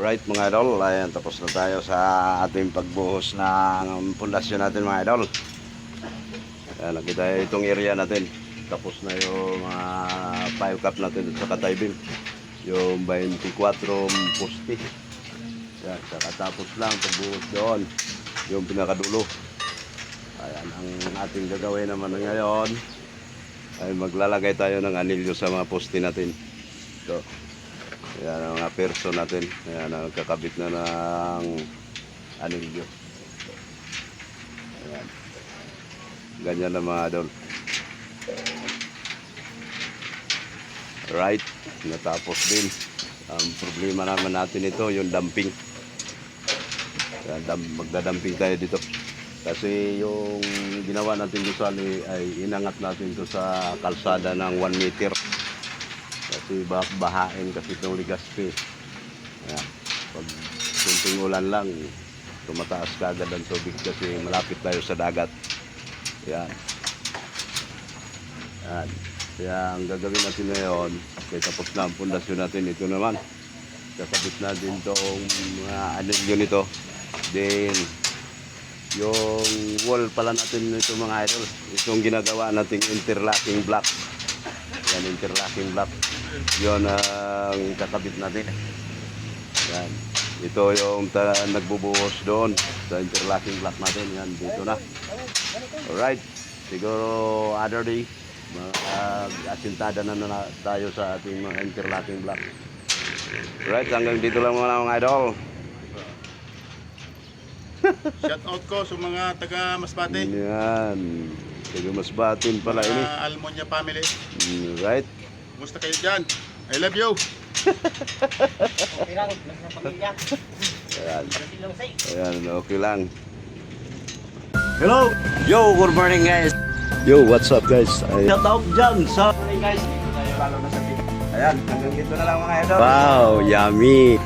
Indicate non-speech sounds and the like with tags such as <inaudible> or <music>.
Right mga idol, ayan tapos na tayo sa ating pagbuhos ng pundasyon natin mga idol. Ayan, nakita itong area natin. Tapos na yung mga file cap natin sa katay beam. Yung 24 poste. Ayan, saka tapos lang pagbuhos doon. Yung pinakadulo. Ayan, ang ating gagawin naman ngayon ay maglalagay tayo ng anilyo sa mga poste natin. Ito. Ayan ang mga perso natin. Ayan ang kakabit na ng anilyo. Ayan. Ganyan na mga idol. Right. Natapos din. Ang problema naman natin ito, yung dumping. Ayan, dam, magdadamping tayo dito. Kasi yung ginawa natin ay, ay inangat natin ito sa kalsada ng 1 meter. Kasi bah bahain kasi itong Ligaspi. Ayan. Pag kunting ulan lang, tumataas ka agad ang tubig kasi malapit tayo sa dagat. Ayan. Ayan. Kaya ang gagawin natin ngayon, kaya tapos na ang pundasyon natin, ito naman. Kakabit natin itong mga anilyo nito. Then, yung wall pala natin ito mga idol. Itong ginagawa nating interlocking block. Yan, interlocking block. Yun ang kakabit natin. Yan. Ito yung ta- nagbubuhos doon sa interlocking block natin. Yan, dito na. Alright. Siguro other day, mag-asintada na, na tayo sa ating mga interlocking block. Alright, hanggang dito lang muna mga idol. <laughs> Shout out ko sa mga taga Masbate, Yan. Sige, mas batin pala ini. mga Almonia family. Right? Kumusta kayo dyan? I love you. Okay lang, pamilya. Ayan. Ayan, okay lang. Hello! Yo, good morning guys! Yo, what's up guys? Ay, shout out dyan sa... Hey guys, tayo lalo na sa video. Ayan, hanggang dito na lang mga idol. Wow, yummy!